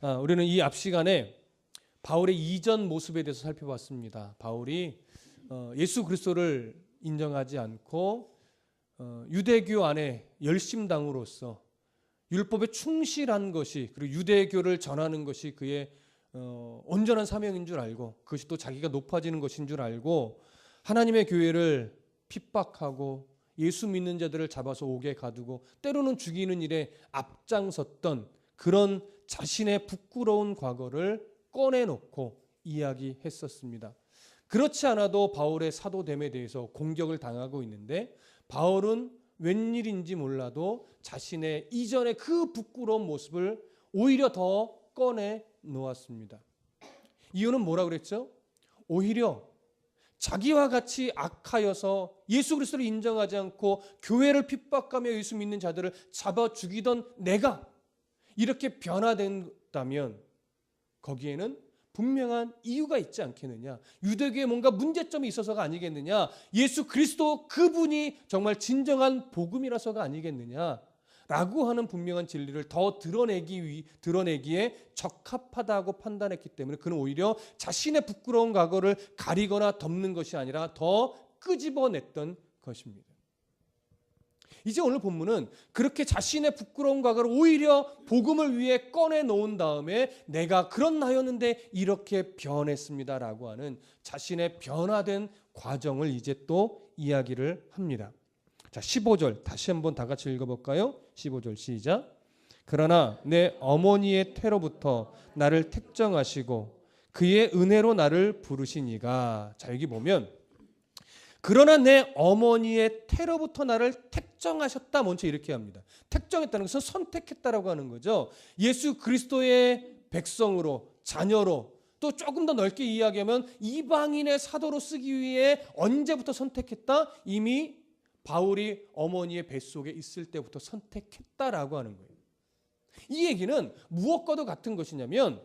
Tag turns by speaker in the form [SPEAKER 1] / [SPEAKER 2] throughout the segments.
[SPEAKER 1] 아, 우리는 이 앞 시간에 바울의 이전 모습에 대해서 살펴봤습니다. 바울이 어, 예수 그리스도를 인정하지 않고 어, 유대교 안에 열심당으로서 율법에 충실한 것이 그리고 유대교를 전하는 것이 그의 어, 온전한 사명인 줄 알고 그것이 또 자기가 높아지는 것인 줄 알고 하나님의 교회를 핍박하고 예수 믿는 자들을 잡아서 옥에 가두고 때로는 죽이는 일에 앞장섰던 그런 자신의 부끄러운 과거를 꺼내놓고 이야기했었습니다. 그렇지 않아도 바울의 사도됨에 대해서 공격을 당하고 있는데 바울은 웬일인지 몰라도 자신의 이전의 그 부끄러운 모습을 오히려 더 꺼내 놓았습니다. 이유는 뭐라 그랬죠? 오히려 자기와 같이 악하여서 예수 그리스도를 인정하지 않고 교회를 핍박하며 예수 믿는 자들을 잡아 죽이던 내가 이렇게 변화된다면 거기에는 분명한 이유가 있지 않겠느냐. 유대교에 뭔가 문제점이 있어서가 아니겠느냐. 예수 그리스도 그분이 정말 진정한 복음이라서가 아니겠느냐. 라고 하는 분명한 진리를 더 드러내기 위, 드러내기에 적합하다고 판단했기 때문에 그는 오히려 자신의 부끄러운 과거를 가리거나 덮는 것이 아니라 더 끄집어냈던 것입니다. 이제 오늘 본문은 그렇게 자신의 부끄러운 과거를 오히려 복음을 위해 꺼내 놓은 다음에 내가 그런 나였는데 이렇게 변했습니다라고 하는 자신의 변화된 과정을 이제 또 이야기를 합니다. 자, 15절 다시 한번 다 같이 읽어 볼까요? 15절 시작. 그러나 내 어머니의 태로부터 나를 택정하시고 그의 은혜로 나를 부르시니가 자 여기 보면 그러나 내 어머니의 태로부터 나를 택 정하셨다 먼저 이렇게 합니다. 택정했다는 것은 선택했다라고 하는 거죠. 예수 그리스도의 백성으로 자녀로 또 조금 더 넓게 이야기하면 이방인의 사도로 쓰기 위해 언제부터 선택했다? 이미 바울이 어머니의 뱃속에 있을 때부터 선택했다라고 하는 거예요. 이 얘기는 무엇과도 같은 것이냐면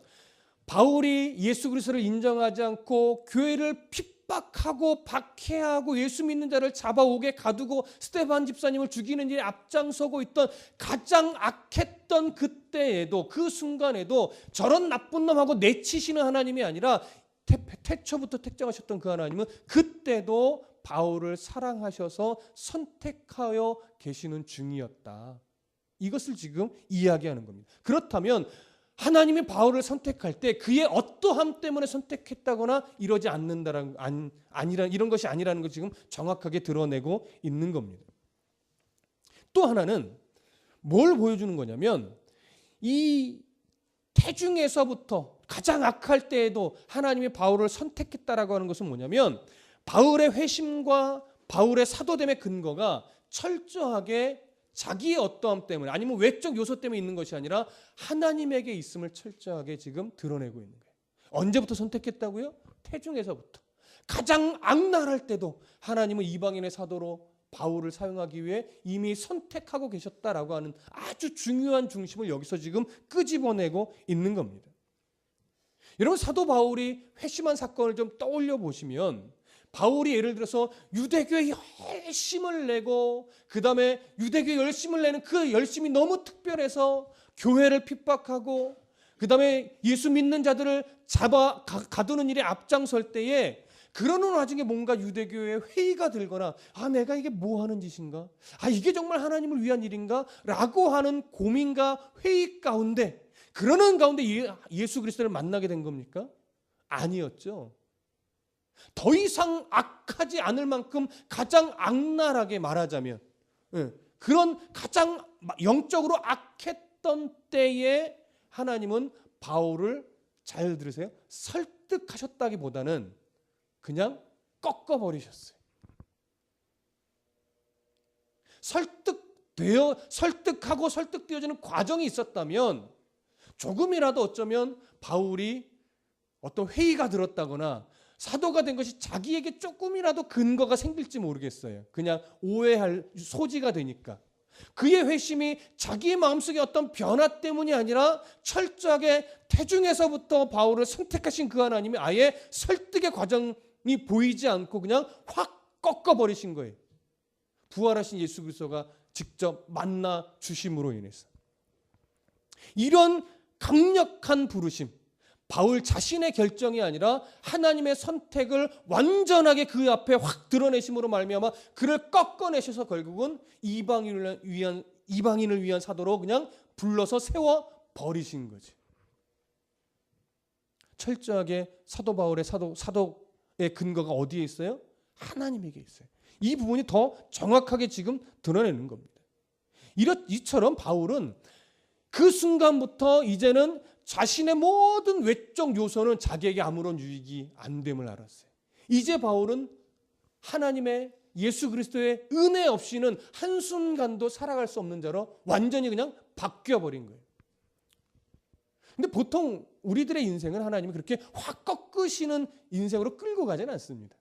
[SPEAKER 1] 바울이 예수 그리스도를 인정하지 않고 교회를 핍 박하고 박해하고 예수 믿는 자를 잡아오게 가두고 스테반 집사님을 죽이는 일에 앞장서고 있던 가장 악했던 그때에도 그 순간에도 저런 나쁜 놈하고 내치시는 하나님이 아니라 태, 태초부터 택정하셨던 그 하나님은 그때도 바울을 사랑하셔서 선택하여 계시는 중이었다. 이것을 지금 이야기하는 겁니다. 그렇다면 하나님이 바울을 선택할 때 그의 어떠함 때문에 선택했다거나 이러지 않는다라는 안, 아니라 이런 것이 아니라는 걸 지금 정확하게 드러내고 있는 겁니다. 또 하나는 뭘 보여주는 거냐면 이 태중에서부터 가장 악할 때에도 하나님이 바울을 선택했다라고 하는 것은 뭐냐면 바울의 회심과 바울의 사도됨의 근거가 철저하게 자기의 어떠함 때문에 아니면 외적 요소 때문에 있는 것이 아니라 하나님에게 있음을 철저하게 지금 드러내고 있는 거예요. 언제부터 선택했다고요? 태중에서부터. 가장 악랄할 때도 하나님은 이방인의 사도로 바울을 사용하기 위해 이미 선택하고 계셨다라고 하는 아주 중요한 중심을 여기서 지금 끄집어내고 있는 겁니다. 여러분 사도 바울이 회심한 사건을 좀 떠올려 보시면 바울이 예를 들어서 유대교에 열심을 내고 그 다음에 유대교에 열심을 내는 그 열심이 너무 특별해서 교회를 핍박하고 그 다음에 예수 믿는 자들을 잡아 가, 두는 일에 앞장설 때에 그러는 와중에 뭔가 유대교에 회의가 들거나 아 내가 이게 뭐 하는 짓인가 아 이게 정말 하나님을 위한 일인가 라고 하는 고민과 회의 가운데 그러는 가운데 예수 그리스도를 만나게 된 겁니까? 아니었죠. 더 이상 악하지 않을 만큼 가장 악랄하게 말하자면 예, 그런 가장 영적으로 악했던 때에 하나님은 바울을 잘 들으세요. 설득하셨다기보다는 그냥 꺾어 버리셨어요. 설득되어 설득하고 설득되어지는 과정이 있었다면 조금이라도 어쩌면 바울이 어떤 회의가 들었다거나 사도가 된 것이 자기에게 조금이라도 근거가 생길지 모르겠어요. 그냥 오해할 소지가 되니까. 그의 회심이 자기의 마음속에 어떤 변화 때문이 아니라 철저하게 태중에서부터 바울을 선택하신 그 하나님이 아예 설득의 과정이 보이지 않고 그냥 확 꺾어버리신 거예요. 부활하신 예수 그리스도가 직접 만나 주심으로 인해서. 이런 강력한 부르심. 바울 자신의 결정이 아니라 하나님의 선택을 완전하게 그 앞에 확 드러내심으로 말미암아 그를 꺾어내셔서 결국은 이방인을 위한 이방인을 위한 사도로 그냥 불러서 세워 버리신 거지. 철저하게 사도 바울의 사도 사도의 근거가 어디에 있어요? 하나님에게 있어요. 이 부분이 더 정확하게 지금 드러내는 겁니다. 이렇 이처럼 바울은 그 순간부터 이제는 자신의 모든 외적 요소는 자기에게 아무런 유익이 안 됨을 알았어요. 이제 바울은 하나님의 예수 그리스도의 은혜 없이는 한순간도 살아갈 수 없는 자로 완전히 그냥 바뀌어 버린 거예요. 근데 보통 우리들의 인생은 하나님이 그렇게 확 꺾으시는 인생으로 끌고 가지는 않습니다.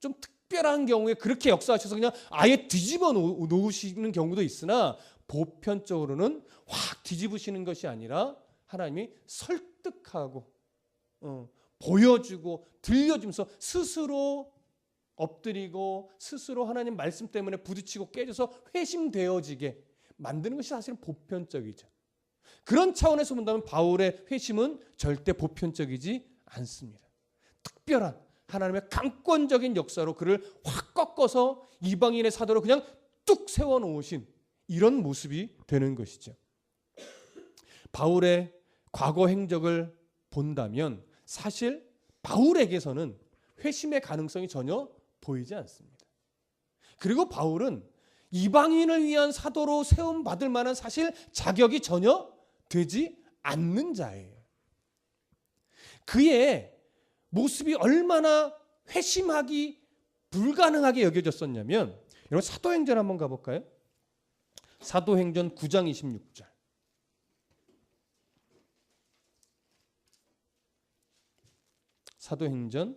[SPEAKER 1] 좀 특별한 경우에 그렇게 역사하셔서 그냥 아예 뒤집어 놓으시는 경우도 있으나 보편적으로는 확 뒤집으시는 것이 아니라 하나님이 설득하고 어, 보여주고 들려주면서 스스로 엎드리고 스스로 하나님 말씀 때문에 부딪히고 깨져서 회심되어지게 만드는 것이 사실은 보편적이죠. 그런 차원에서 본다면 바울의 회심은 절대 보편적이지 않습니다. 특별한 하나님의 강권적인 역사로 그를 확 꺾어서 이방인의 사도로 그냥 뚝 세워 놓으신 이런 모습이 되는 것이죠. 바울의 과거 행적을 본다면 사실 바울에게서는 회심의 가능성이 전혀 보이지 않습니다. 그리고 바울은 이방인을 위한 사도로 세움 받을 만한 사실 자격이 전혀 되지 않는 자예요. 그의 모습이 얼마나 회심하기 불가능하게 여겨졌었냐면 여러분 사도행전 한번 가볼까요? 사도행전 9장 26절. 사도행전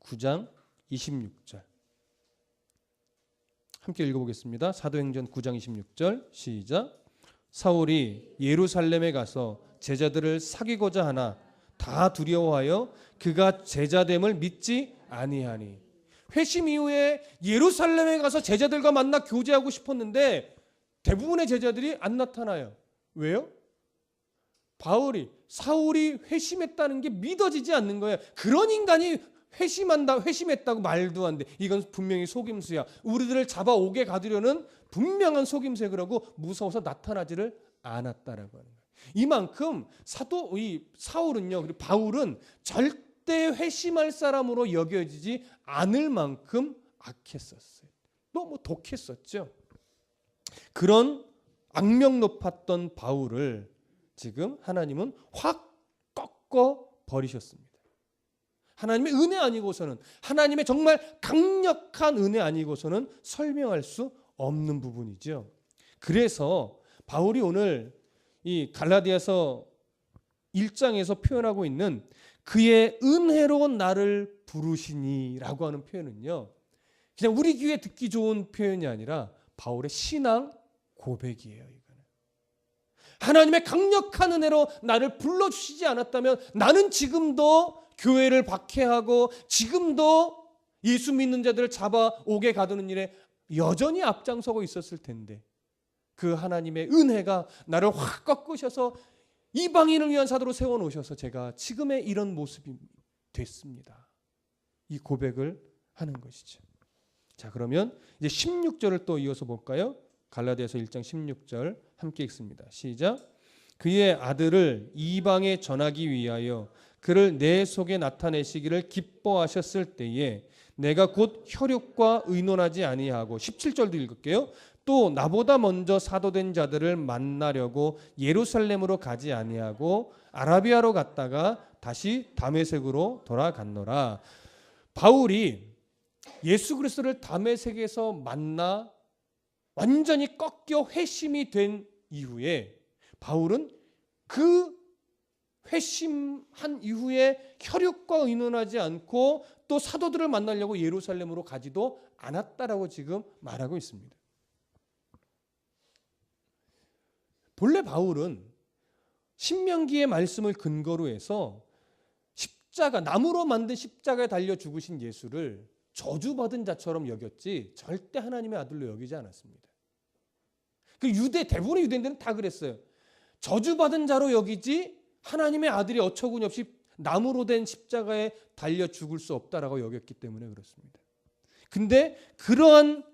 [SPEAKER 1] 9장 26절. 함께 읽어보겠습니다. 사도행전 9장 26절 시작. 사울이 예루살렘에 가서 제자들을 사귀고자 하나 다 두려워하여 그가 제자됨을 믿지 아니하니 회심 이후에 예루살렘에 가서 제자들과 만나 교제하고 싶었는데 대부분의 제자들이 안 나타나요. 왜요? 바울이 사울이 회심했다는 게 믿어지지 않는 거예요. 그런 인간이 회심한다, 회심했다고 말도 안 돼. 이건 분명히 속임수야. 우리들을 잡아오게 가두려는 분명한 속임수야. 그러고 무서워서 나타나지를 않았다라고 하는 거예요. 이만큼 사도 이 사울은요, 그리고 바울은 절대 회심할 사람으로 여겨지지 않을 만큼 악했었어요. 너무 독했었죠. 그런 악명 높았던 바울을 지금 하나님은 확 꺾어 버리셨습니다. 하나님의 은혜 아니고서는 하나님의 정말 강력한 은혜 아니고서는 설명할 수 없는 부분이죠. 그래서 바울이 오늘 이 갈라디아서 1장에서 표현하고 있는 그의 은혜로 나를 부르시니라고 하는 표현은요. 그냥 우리 귀에 듣기 좋은 표현이 아니라 바울의 신앙 고백이에요. 하나님의 강력한 은혜로 나를 불러주시지 않았다면 나는 지금도 교회를 박해하고 지금도 예수 믿는 자들을 잡아오게 가두는 일에 여전히 앞장서고 있었을 텐데 그 하나님의 은혜가 나를 확 꺾으셔서 이방인을 위한 사도로 세워 놓으셔서 제가 지금의 이런 모습이 됐습니다. 이 고백을 하는 것이죠. 자, 그러면 이제 16절을 또 이어서 볼까요? 갈라디아서 1장 16절 함께 읽습니다. 시작. 그의 아들을 이방에 전하기 위하여 그를 내 속에 나타내시기를 기뻐하셨을 때에 내가 곧 혈육과 의논하지 아니하고 17절도 읽을게요. 또 나보다 먼저 사도된 자들을 만나려고 예루살렘으로 가지 아니하고 아라비아로 갔다가 다시 다메섹으로 돌아갔노라. 바울이 예수 그리스도를 다메섹에서 만나 완전히 꺾여 회심이 된 이후에 바울은 그 회심한 이후에 혈육과 의논하지 않고 또 사도들을 만나려고 예루살렘으로 가지도 않았다라고 지금 말하고 있습니다. 본래 바울은 신명기의 말씀을 근거로 해서 십자가 나무로 만든 십자가에 달려 죽으신 예수를 저주받은 자처럼 여겼지 절대 하나님의 아들로 여기지 않았습니다. 그 유대 대부분의 유대인들은 다 그랬어요. 저주받은 자로 여기지 하나님의 아들이 어처구니 없이 나무로 된 십자가에 달려 죽을 수 없다라고 여겼기 때문에 그렇습니다. 근데 그러한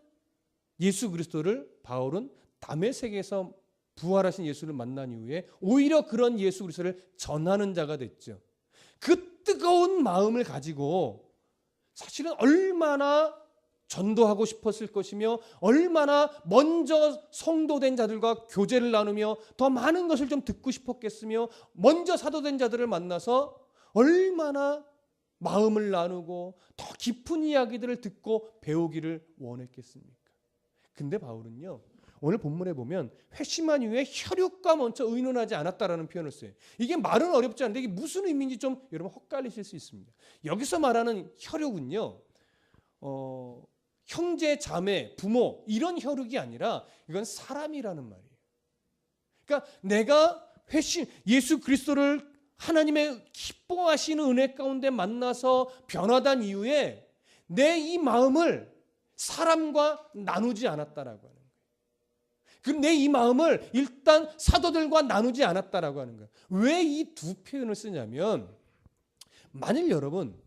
[SPEAKER 1] 예수 그리스도를 바울은 담의 세계에서 부활하신 예수를 만난 이후에 오히려 그런 예수 그리스도를 전하는 자가 됐죠. 그 뜨거운 마음을 가지고 사실은 얼마나 전도하고 싶었을 것이며 얼마나 먼저 성도된 자들과 교제를 나누며 더 많은 것을 좀 듣고 싶었겠으며 먼저 사도된 자들을 만나서 얼마나 마음을 나누고 더 깊은 이야기들을 듣고 배우기를 원했겠습니까? 근데 바울은요. 오늘 본문에 보면 회심한 이후에 혈육과 먼저 의논하지 않았다라는 표현을 써요. 이게 말은 어렵지 않은데 이게 무슨 의미인지 좀 여러분 헛갈리실 수 있습니다. 여기서 말하는 혈육은요. 어, 형제, 자매, 부모 이런 혈육이 아니라 이건 사람이라는 말이에요. 그러니까 내가 회심 예수 그리스도를 하나님의 기뻐하시는 은혜 가운데 만나서 변화된 이후에 내 이 마음을 사람과 나누지 않았다라고 하는. 그럼 내 이 마음을 일단 사도들과 나누지 않았다라고 하는 거예요. 왜 이 두 표현을 쓰냐면 만일 여러분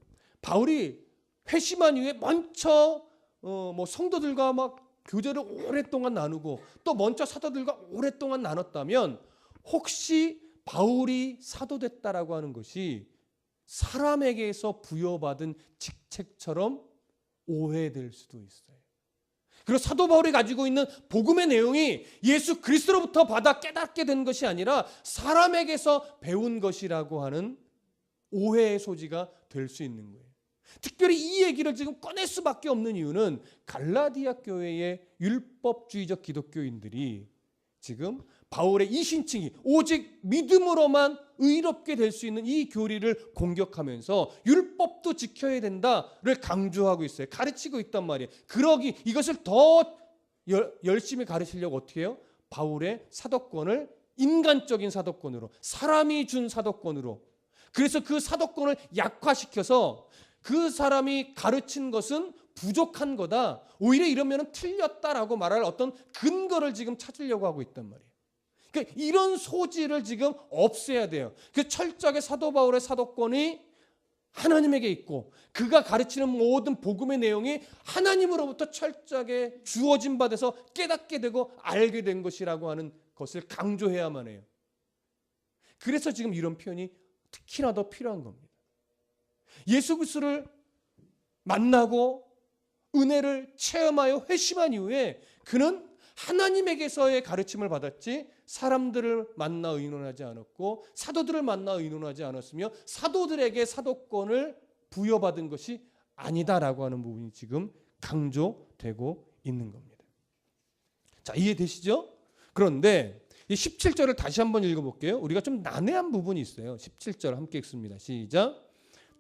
[SPEAKER 1] 바울이 회심한 이후에 먼저 어, 뭐 성도들과 막 교제를 오랫동안 나누고 또 먼저 사도들과 오랫동안 나눴다면 혹시 바울이 사도됐다라고 하는 것이 사람에게서 부여받은 직책처럼 오해될 수도 있어요. 그리고 사도 바울이 가지고 있는 복음의 내용이 예수 그리스도로부터 받아 깨닫게 된 것이 아니라 사람에게서 배운 것이라고 하는 오해의 소지가 될 수 있는 거예요. 특별히 이 얘기를 지금 꺼낼 수밖에 없는 이유는 갈라디아 교회의 율법주의적 기독교인들이 지금 바울의 이 신칭이 오직 믿음으로만 의롭게 될 수 있는 이 교리를 공격하면서 율법도 지켜야 된다를 강조하고 있어요. 가르치고 있단 말이에요. 그러기 이것을 더 열, 열심히 가르치려고 어떻게 해요? 바울의 사도권을 인간적인 사도권으로 사람이 준 사도권으로 그래서 그 사도권을 약화시켜서 그 사람이 가르친 것은 부족한 거다. 오히려 이러면 틀렸다라고 말할 어떤 근거를 지금 찾으려고 하고 있단 말이에요. 그러니까 이런 소지를 지금 없애야 돼요. 그 철저하게 사도 바울의 사도권이 하나님에게 있고 그가 가르치는 모든 복음의 내용이 하나님으로부터 철저하게 주어진 바 돼서 깨닫게 되고 알게 된 것이라고 하는 것을 강조해야만 해요. 그래서 지금 이런 표현이 특히나 더 필요한 겁니다. 예수 그리스도를 만나고 은혜를 체험하여 회심한 이후에 그는 하나님에게서의 가르침을 받았지 사람들을 만나 의논하지 않았고 사도들을 만나 의논하지 않았으며 사도들에게 사도권을 부여받은 것이 아니다라고 하는 부분이 지금 강조되고 있는 겁니다. 자, 이해되시죠? 그런데 이 17절을 다시 한번 읽어볼게요. 우리가 좀 난해한 부분이 있어요. 17절 함께 읽습니다. 시작.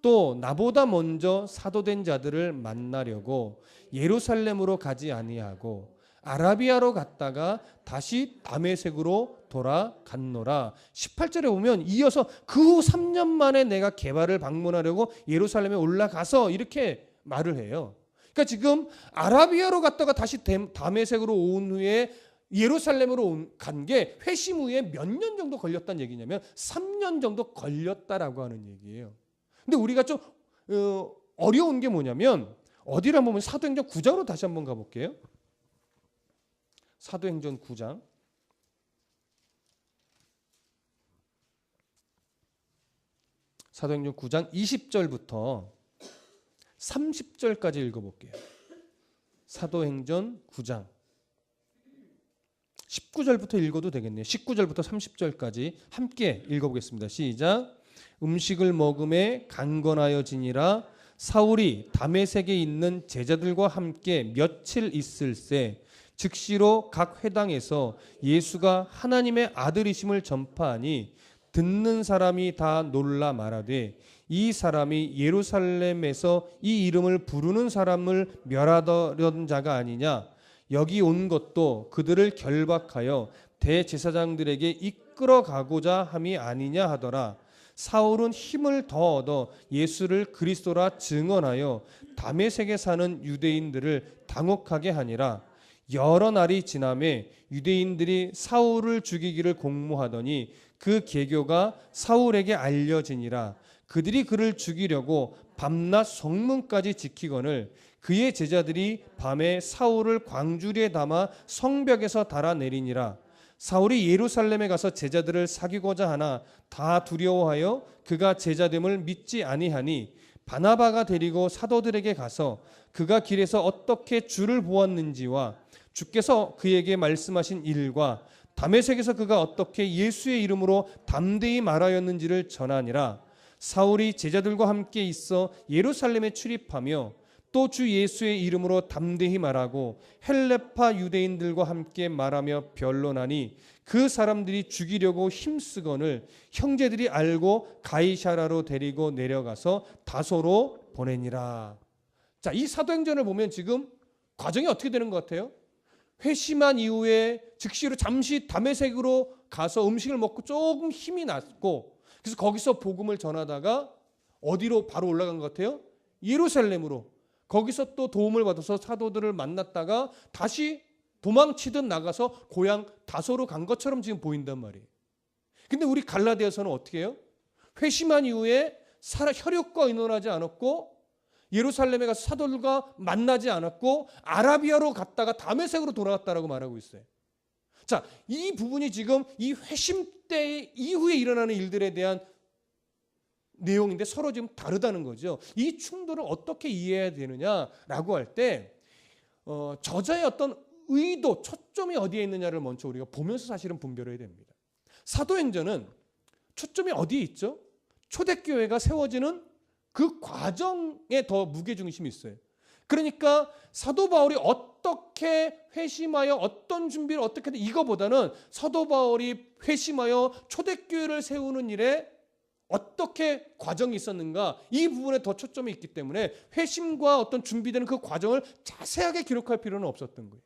[SPEAKER 1] 또 나보다 먼저 사도된 자들을 만나려고 예루살렘으로 가지 아니하고 아라비아로 갔다가 다시 다메색으로 돌아갔노라. 18절에 보면 이어서 그 후 3년 만에 내가 개발을 방문하려고 예루살렘에 올라가서 이렇게 말을 해요. 그러니까 지금 아라비아로 갔다가 다시 다메색으로 온 후에 예루살렘으로 간 게 회심 후에 몇 년 정도 걸렸다는 얘기냐면 3년 정도 걸렸다라고 하는 얘기예요. 근데 우리가 좀 어, 어려운 게 뭐냐면 어디를 한번 보면 사도행전 9장으로 다시 한번 가볼게요. 사도행전 9장 사도행전 9장 20절부터 30절까지 읽어볼게요. 사도행전 9장 19절부터 읽어도 되겠네요. 19절부터 30절까지 함께 읽어보겠습니다. 시작. 음식을 먹음에 강건하여 지니라 사울이 담에색에 있는 제자들과 함께 며칠 있을새 즉시로 각 회당에서 예수가 하나님의 아들이심을 전파하니 듣는 사람이 다 놀라 말하되 이 사람이 예루살렘에서 이 이름을 부르는 사람을 멸하던 자가 아니냐? 여기 온 것도 그들을 결박하여 대제사장들에게 이끌어 가고자 함이 아니냐 하더라. 사울은 힘을 더 얻어 예수를 그리스도라 증언하여 담에색에 사는 유대인들을 당혹하게 하니라 여러 날이 지남에 유대인들이 사울을 죽이기를 공모하더니 그 계교가 사울에게 알려지니라. 그들이 그를 죽이려고 밤낮 성문까지 지키거늘 그의 제자들이 밤에 사울을 광주리에 담아 성벽에서 달아내리니라. 사울이 예루살렘에 가서 제자들을 사귀고자 하나 다 두려워하여 그가 제자됨을 믿지 아니하니 바나바가 데리고 사도들에게 가서 그가 길에서 어떻게 주를 보았는지와 주께서 그에게 말씀하신 일과 담에색에서 그가 어떻게 예수의 이름으로 담대히 말하였는지를 전하니라 사울이 제자들과 함께 있어 예루살렘에 출입하며 또 주 예수의 이름으로 담대히 말하고 헬레파 유대인들과 함께 말하며 변론하니 그 사람들이 죽이려고 힘쓰거늘 형제들이 알고 가이샤라로 데리고 내려가서 다소로 보내니라. 자, 이 사도행전을 보면 지금 과정이 어떻게 되는 것 같아요? 회심한 이후에 즉시로 잠시 담에색으로 가서 음식을 먹고 조금 힘이 났고 그래서 거기서 복음을 전하다가 어디로 바로 올라간 것 같아요? 예루살렘으로 거기서 또 도움을 받아서 사도들을 만났다가 다시 도망치듯 나가서 고향 다소로 간 것처럼 지금 보인단 말이에요. 근데 우리 갈라디아서는 어떻게 해요? 회심한 이후에 혈육과 의논하지 않았고 예루살렘에 가서 사도들과 만나지 않았고 아라비아로 갔다가 다메섹으로 돌아갔다라고 말하고 있어요. 자, 이 부분이 지금 이 회심 때 이후에 일어나는 일들에 대한 내용인데 서로 지금 다르다는 거죠. 이 충돌을 어떻게 이해해야 되느냐라고 할때 어, 저자의 어떤 의도, 초점이 어디에 있느냐를 먼저 우리가 보면서 사실은 분별해야 됩니다. 사도행전은 초점이 어디에 있죠? 초대교회가 세워지는 그 과정에 더 무게중심이 있어요. 그러니까 사도 바울이 어떻게 회심하여 어떤 준비를 어떻게 든 이거보다는 사도 바울이 회심하여 초대교회를 세우는 일에 어떻게 과정이 있었는가 이 부분에 더 초점이 있기 때문에 회심과 어떤 준비되는 그 과정을 자세하게 기록할 필요는 없었던 거예요.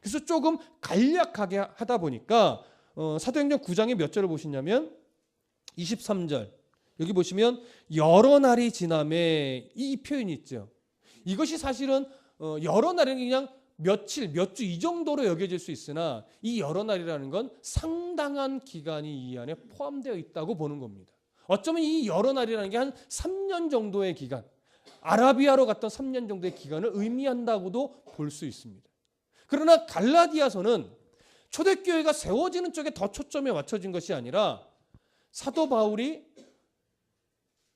[SPEAKER 1] 그래서 조금 간략하게 하다 보니까 어, 사도행전 9장의 몇 절을 보시냐면 23절 여기 보시면 여러 날이 지남에 이 표현이 있죠. 이것이 사실은 어, 여러 날은 그냥 며칠, 몇 주 이 정도로 여겨질 수 있으나 이 여러 날이라는 건 상당한 기간이 이 안에 포함되어 있다고 보는 겁니다. 어쩌면 이 여러 날이라는 게 한 3년 정도의 기간, 아라비아로 갔던 3년 정도의 기간을 의미한다고도 볼 수 있습니다. 그러나 갈라디아서는 초대교회가 세워지는 쪽에 더 초점이 맞춰진 것이 아니라 사도 바울이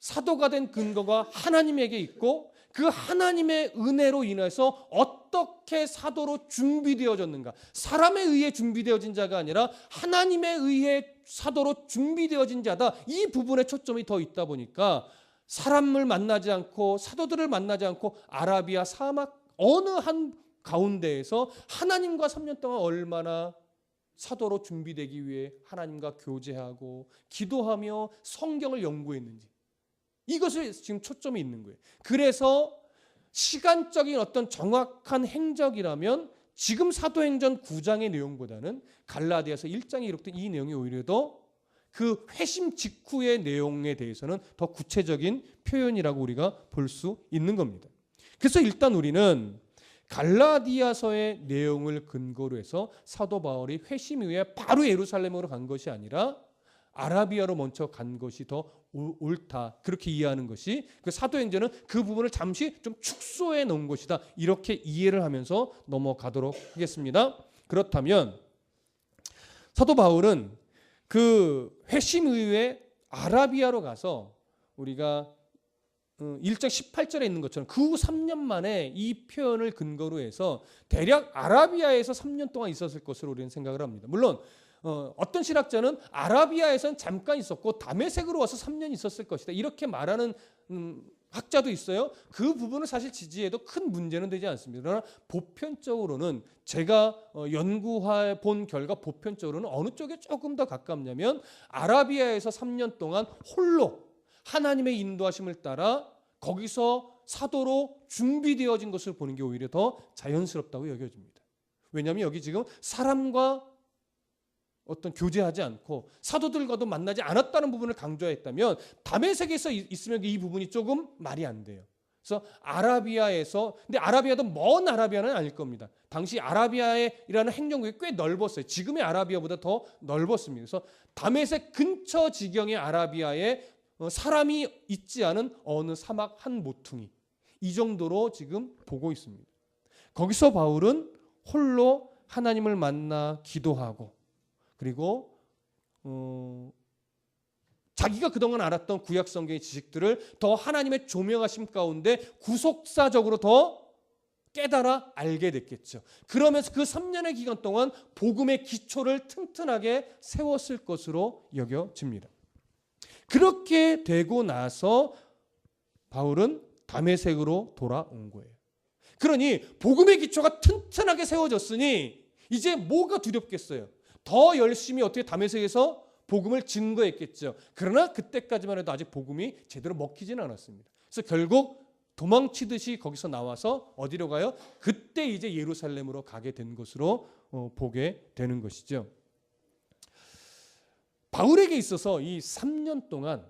[SPEAKER 1] 사도가 된 근거가 하나님에게 있고 그 하나님의 은혜로 인해서 어떻게 사도로 준비되어졌는가. 사람에 의해 준비되어진 자가 아니라 하나님에 의해 사도로 준비되어진 자다. 이 부분에 초점이 더 있다 보니까 사람을 만나지 않고 사도들을 만나지 않고 아라비아 사막 어느 한 가운데에서 하나님과 3년 동안 얼마나 사도로 준비되기 위해 하나님과 교제하고 기도하며 성경을 연구했는지 이것을 지금 초점이 있는 거예요. 그래서 시간적인 어떤 정확한 행적이라면 지금 사도행전 9장의 내용보다는 갈라디아서 1장에 기록된 이 내용이 오히려 더 그 회심 직후의 내용에 대해서는 더 구체적인 표현이라고 우리가 볼 수 있는 겁니다. 그래서 일단 우리는 갈라디아서의 내용을 근거로 해서 사도 바울이 회심 이후에 바로 예루살렘으로 간 것이 아니라 아라비아로 먼저 간 것이 더 옳다. 그렇게 이해하는 것이 그 사도행전은 그 부분을 잠시 좀 축소해 놓은 것이다. 이렇게 이해를 하면서 넘어가도록 하겠습니다. 그렇다면 사도 바울은 그 회심 이후에 아라비아로 가서 우리가 1장 어, 18절에 있는 것처럼 그 후 3년 만에 이 표현을 근거로 해서 대략 아라비아에서 3년 동안 있었을 것으로 우리는 생각을 합니다. 물론 어, 떤 신학자는 아라비아에선 잠깐 있었고 담에색으로 와서 3년 있었을 것이다. 이렇게 말하는 음, 학자도 있어요. 그 부분을 사실 지지해도 큰 문제는 되지 않습니다. 그러나 보편적으로는 제가 어, 연구해 본 결과 보편적으로는 어느 쪽에 조금 더 가깝냐면 아라비아에서 3년 동안 홀로 하나님의 인도하심을 따라 거기서 사도로 준비되어진 것을 보는 게 오히려 더 자연스럽다고 여겨집니다. 왜냐하면 여기 지금 사람과 어떤 교제하지 않고 사도들과도 만나지 않았다는 부분을 강조했다면 담의 세계에서 있으면 이 부분이 조금 말이 안 돼요. 그래서 아라비아에서 근데 아라비아도 먼 아라비아는 아닐 겁니다. 당시 아라비아에라는 행정국이 꽤 넓었어요. 지금의 아라비아보다 더 넓었습니다. 그래서 다메섹 근처 지경의 아라비아에 어, 사람이 있지 않은 어느 사막 한 모퉁이 이 정도로 지금 보고 있습니다. 거기서 바울은 홀로 하나님을 만나 기도하고 그리고 어, 자기가 그동안 알았던 구약 성경의 지식들을 더 하나님의 조명하심 가운데 구속사적으로 더 깨달아 알게 됐겠죠. 그러면서 그 3년의 기간 동안 복음의 기초를 튼튼하게 세웠을 것으로 여겨집니다. 그렇게 되고 나서 바울은 담에색으로 돌아온 거예요. 그러니 복음의 기초가 튼튼하게 세워졌으니 이제 뭐가 두렵겠어요? 더 열심히 어떻게 담에색에서 복음을 증거했겠죠. 그러나 그때까지만 해도 아직 복음이 제대로 먹히지는 않았습니다. 그래서 결국 도망치듯이 거기서 나와서 어디로 가요? 그때 이제 예루살렘으로 가게 된 것으로 어, 보게 되는 것이죠. 바울에게 있어서 이 3년 동안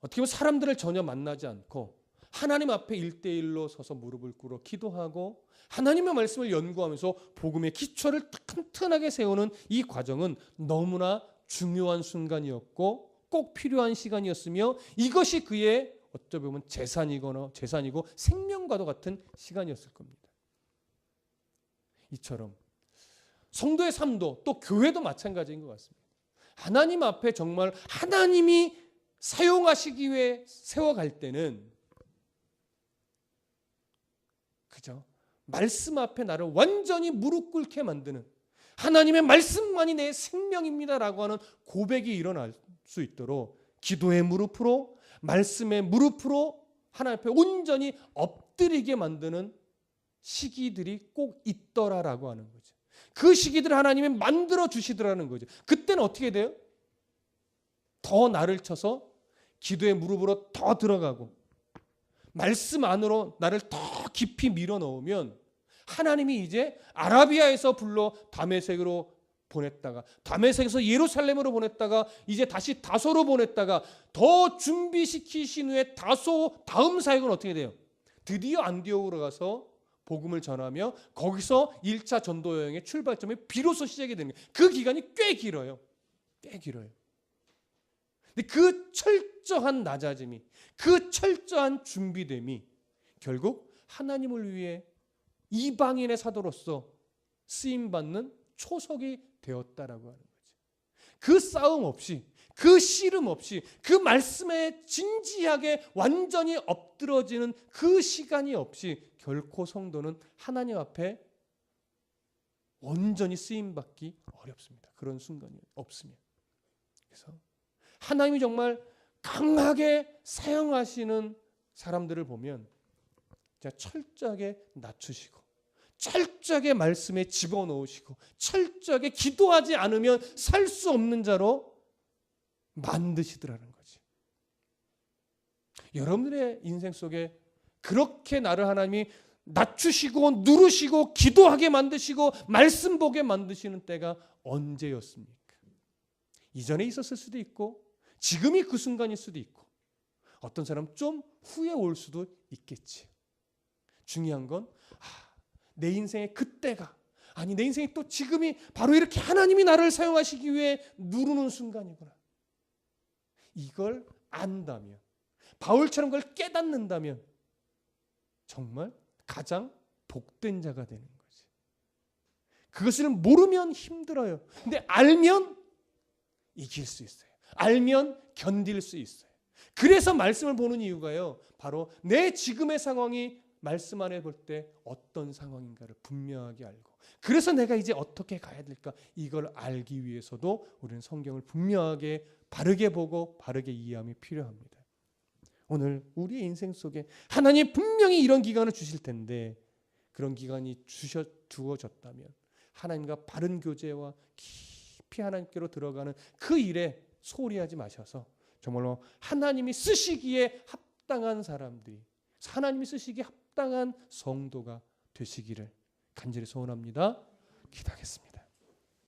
[SPEAKER 1] 어떻게 보면 사람들을 전혀 만나지 않고 하나님 앞에 일대일로 서서 무릎을 꿇어 기도하고 하나님의 말씀을 연구하면서 복음의 기초를 튼튼하게 세우는 이 과정은 너무나 중요한 순간이었고 꼭 필요한 시간이었으며 이것이 그의 어쩌 보면 재산이거나 재산이고 생명과도 같은 시간이었을 겁니다. 이처럼 성도의 삶도 또 교회도 마찬가지인 것 같습니다. 하나님 앞에 정말 하나님이 사용하시기 위해 세워갈 때는 그죠? 말씀 앞에 나를 완전히 무릎 꿇게 만드는 하나님의 말씀만이 내 생명입니다라고 하는 고백이 일어날 수 있도록 기도의 무릎으로 말씀의 무릎으로 하나님 앞에 온전히 엎드리게 만드는 시기들이 꼭 있더라라고 하는 거죠. 그 시기들 하나님이 만들어 주시더라는 거죠. 그때는 어떻게 돼요? 더 나를 쳐서 기도의 무릎으로 더 들어가고 말씀 안으로 나를 더 깊이 밀어 넣으면 하나님이 이제 아라비아에서 불러 다메섹으로 보냈다가 다메섹에서 예루살렘으로 보냈다가 이제 다시 다소로 보냈다가 더 준비시키신 후에 다소 다음 사역은 어떻게 돼요? 드디어 안디옥으로 가서 복음을 전하며 거기서 1차 전도 여행의 출발점이 비로소 시작이 되는 거예요. 그 기간이 꽤 길어요. 꽤 길어요. 근데 그 철저한 낮아짐이 그 철저한 준비됨이 결국 하나님을 위해 이방인의 사도로서 쓰임 받는 초석이 되었다라고 하는 거죠. 그 싸움 없이 그 씨름 없이 그 말씀에 진지하게 완전히 엎드러지는 그 시간이 없이 결코 성도는 하나님 앞에 온전히 쓰임 받기 어렵습니다. 그런 순간이 없으면. 그래서 하나님이 정말 강하게 사용하시는 사람들을 보면 철저하게 낮추시고 철저하게 말씀에 집어넣으시고 철저하게 기도하지 않으면 살 수 없는 자로 만드시더라는 거지. 여러분들의 인생 속에 그렇게 나를 하나님이 낮추시고 누르시고 기도하게 만드시고 말씀 보게 만드시는 때가 언제였습니까? 이전에 있었을 수도 있고 지금이 그 순간일 수도 있고 어떤 사람 좀 후에 올 수도 있겠지. 중요한 건 아, 내 인생의 그때가 아니 내 인생이 또 지금이 바로 이렇게 하나님이 나를 사용하시기 위해 누르는 순간이구나. 이걸 안다면 바울처럼 그걸 깨닫는다면 정말 가장 복된 자가 되는 거지. 그것을 모르면 힘들어요. 근데 알면 이길 수 있어요. 알면 견딜 수 있어요. 그래서 말씀을 보는 이유가요. 바로 내 지금의 상황이 말씀 안에 볼 때 어떤 상황인가를 분명하게 알고 그래서 내가 이제 어떻게 가야 될까 이걸 알기 위해서도 우리는 성경을 분명하게 바르게 보고 바르게 이해함이 필요합니다. 오늘 우리의 인생 속에 하나님 분명히 이런 기간을 주실 텐데 그런 기간이 주셔 두어졌다면 하나님과 바른 교제와 깊이 하나님께로 들어가는 그 일에 소홀히 하지 마셔서 정말로 하나님이 쓰시기에 합당한 사람들이 하나님이 쓰시기에 합당한 성도가 되시기를 간절히 소원합니다. 기도하겠습니다.